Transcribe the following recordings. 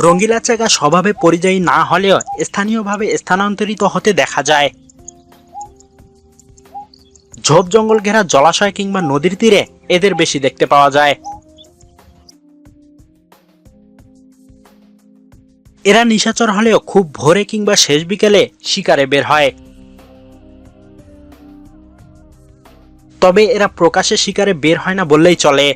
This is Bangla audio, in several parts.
রঙ্গিলা চাকা স্বভাবে পরিযায়ী না হলেও স্থানীয়ভাবে স্থানান্তরিত হতে দেখা যায়। ঝোপ জঙ্গল ঘেরা জলাশয় কিংবা নদীর তীরে এদের বেশি দেখতে পাওয়া যায়। এরা নিশাচর হলেও খুব ভোরে কিংবা শেষ বিকেলে শিকারে বের হয়। তবে এরা প্রকাশ্যে শিকারে বের হয় না বললেই চলে।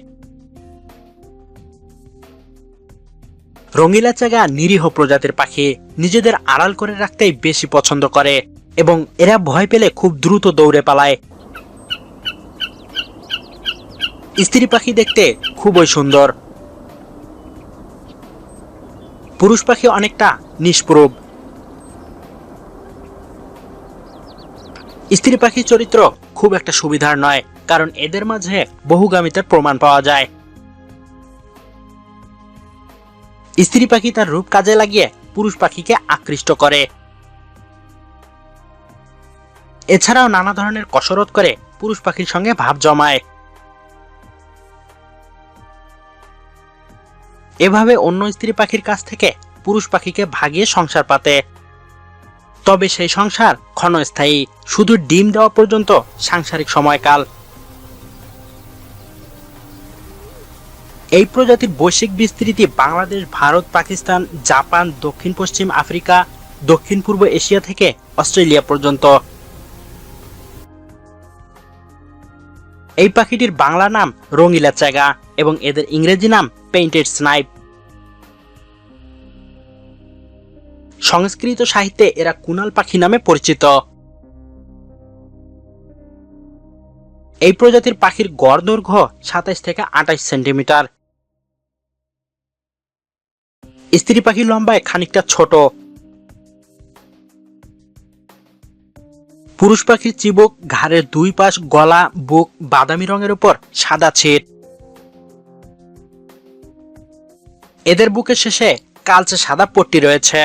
রঙিলা চাগা নিরীহ প্রজাতির পাখি নিজেদের আড়াল করে রাখতেই বেশি পছন্দ করে এবং এরা ভয় পেলে খুব দ্রুত দৌড়ে পালায়। স্ত্রী পাখি দেখতে খুবই সুন্দর। পুরুষ পাখি অনেকটা নিষ্প্রভ। স্ত্রী পাখির চরিত্র খুব একটা সুবিধার নয়, কারণ এদের মাঝে বহুগামিতার প্রমাণ পাওয়া যায়। স্ত্রী পাখি তার রূপ কাজে লাগিয়ে পুরুষ পাখিকে আকৃষ্ট করে। এছাড়াও নানা ধরনের কসরত করে পুরুষ পাখির সঙ্গে ভাব জমায়। এভাবে অন্য স্ত্রী পাখির কাছ থেকে পুরুষ পাখিকে ভাগিয়ে সংসার পাতে। তবে সেই সংসার ক্ষণস্থায়ী, শুধু ডিম দেওয়া পর্যন্ত সাংসারিক সময়কাল। এই প্রজাতির বৈশ্বিক বিস্তৃতি বাংলাদেশ, ভারত, পাকিস্তান, জাপান, দক্ষিণ পশ্চিম আফ্রিকা, দক্ষিণ পূর্ব এশিয়া থেকে অস্ট্রেলিয়া পর্যন্ত। এই পাখিটির বাংলা নাম রঙিলা চাগা এবং এদের ইংরেজি নাম পেইন্টেড স্নাইপ সংস্কৃত সাহিত্যে এরা কুনাল পাখি নামে পরিচিত। এই প্রজাতির পাখির গড় দৈর্ঘ্য সাতাইশ থেকে আঠাইশ সেন্টিমিটার। স্ত্রী পাখি লম্বায় খানিকটা ছোট। পুরুষ পাখির চিবুক, ঘাড়ের দুই পাশ গলা, বুক বাদামি রঙের উপর সাদা ছিট এদের বুকের শেষে কালচে সাদা পট্টি রয়েছে।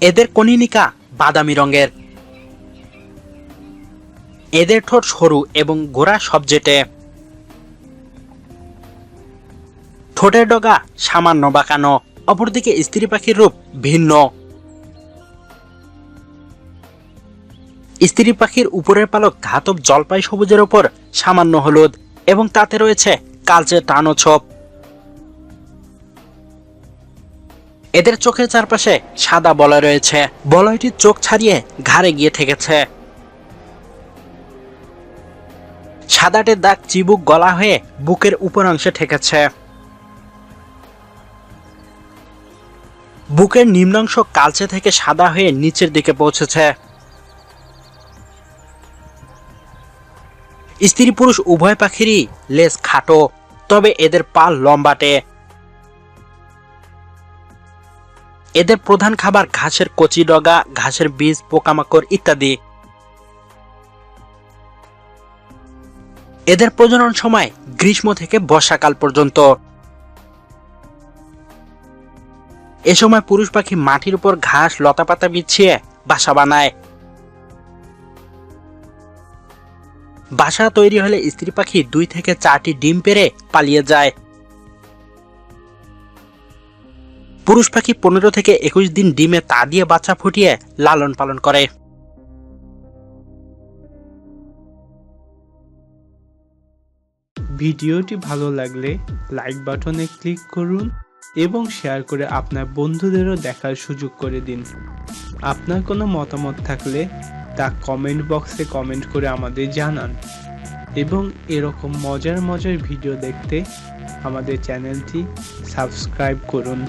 এদের কনিনিকা বাদামি রঙের। এদের ঠোঁট সরু এবং গোড়া সবজেটে। ঠোঁটের ডগা, সামান্য বাঁকানো, অপরদিকে স্ত্রী পাখির রূপ ভিন্ন। স্ত্রী পাখির উপরের পালক ধাতব জলপাই সবুজের উপর সামান্য হলুদ এবং তাতে রয়েছে কালচে টানো ছোপ। এদের চোখের চারপাশে সাদা বলয় রয়েছে। বলয়টির চোখ ছাড়িয়ে ঘাড়ে গিয়ে ঠেকেছে। সাদাটের দাগ চিবুক গলা হয়ে বুকের উপর অংশে ঠেকেছে। বুকের নিম্নাংশ কালচে থেকে সাদা হয়ে নিচের দিকে পৌঁছেছে। স্ত্রী পুরুষ উভয় পাখিরই লেজ খাটো, তবে এদের পাল লম্বাটে। এদের প্রধান খাবার ঘাসের কচি ডগা, ঘাসের বীজ, পোকামাকড় ইত্যাদি। এদের প্রজনন সময় গ্রীষ্ম থেকে বর্ষাকাল পর্যন্ত। এ সময় পুরুষ পাখি মাটির উপর ঘাস, লতাপাতা বিছিয়ে বাসা বানায়। বাসা তৈরি হলে স্ত্রী পাখি দুই থেকে চারটি ডিম পেরে পালিয়ে যায়। পুরুষ পাখি পনেরো থেকে একুশ দিন ডিমে তা দিয়ে বাচ্চা ফুটিয়ে লালন পালন করে। ভিডিওটি ভালো লাগলে লাইক বাটনে ক্লিক করুন। এবং শেয়ার করে আপনার বন্ধুদেরও দেখার সুযোগ করে দিন। আপনার কোনো মতামত থাকলে তা কমেন্ট বক্সে কমেন্ট করে আমাদের জানান। এবং এরকম মজার মজার ভিডিও দেখতে আমাদের চ্যানেলটি সাবস্ক্রাইব করুন।